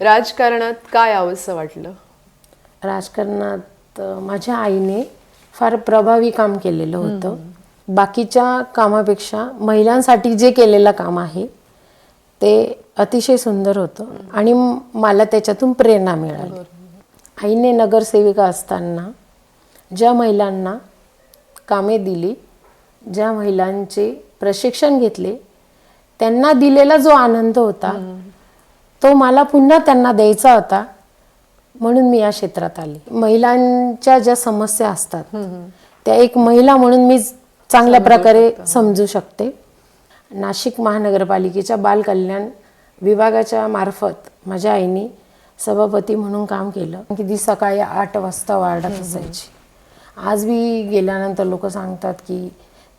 राजकारणात काय यावंसं वाटलं? राजकारणात माझ्या आईने फार प्रभावी काम केलेलं होतं. बाकीच्या कामापेक्षा महिलांसाठी जे केलेलं काम आहे ते अतिशय सुंदर होतं आणि मला त्याच्यातून प्रेरणा मिळाली. आईने नगरसेविका असताना ज्या महिलांना कामे दिली ज्या महिलांचे प्रशिक्षण घेतले त्यांना दिलेला जो आनंद होता तो मला पुन्हा त्यांना द्यायचा होता म्हणून मी या क्षेत्रात आले. महिलांच्या ज्या समस्या असतात त्या एक महिला म्हणून मी चांगल्या प्रकारे समजू शकते. नाशिक महानगरपालिकेच्या बालकल्याण विभागाच्या मार्फत माझ्या आईने सभापती म्हणून काम केलं. की ती सकाळी आठ वाजता वार्डात असायची. आज मी गेल्यानंतर लोक सांगतात की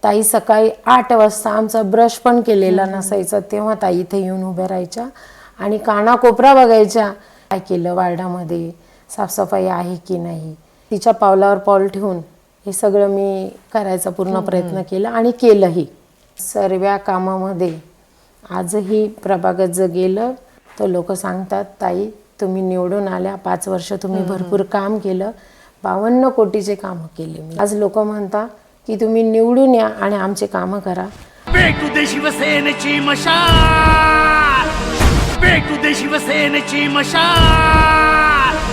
ताई सकाळी आठ वाजता आमचा ब्रश पण केलेला नसायचा तेव्हा ताई इथे येऊन उभ्या राहायच्या. आणि कानाकोपरा बघायच्या. काय केलं वार्डामध्ये? साफसफाई आहे की नाही? तिच्या पावलावर पाऊल ठेवून हे सगळं मी करायचा पूर्ण प्रयत्न केला आणि केलंही. सर्व कामामध्ये आजही प्रभागात जर गेलं तर लोक सांगतात ताई तुम्ही निवडून आल्या पाच वर्ष तुम्ही भरपूर काम केलं. बावन्न कोटीचे कामं केले मी. आज लोक म्हणतात की तुम्ही निवडून या आणि आमचे कामं करा. पेटू दे शिवसेनेची मशाल पेटू दे शिवसेनेची मशाल.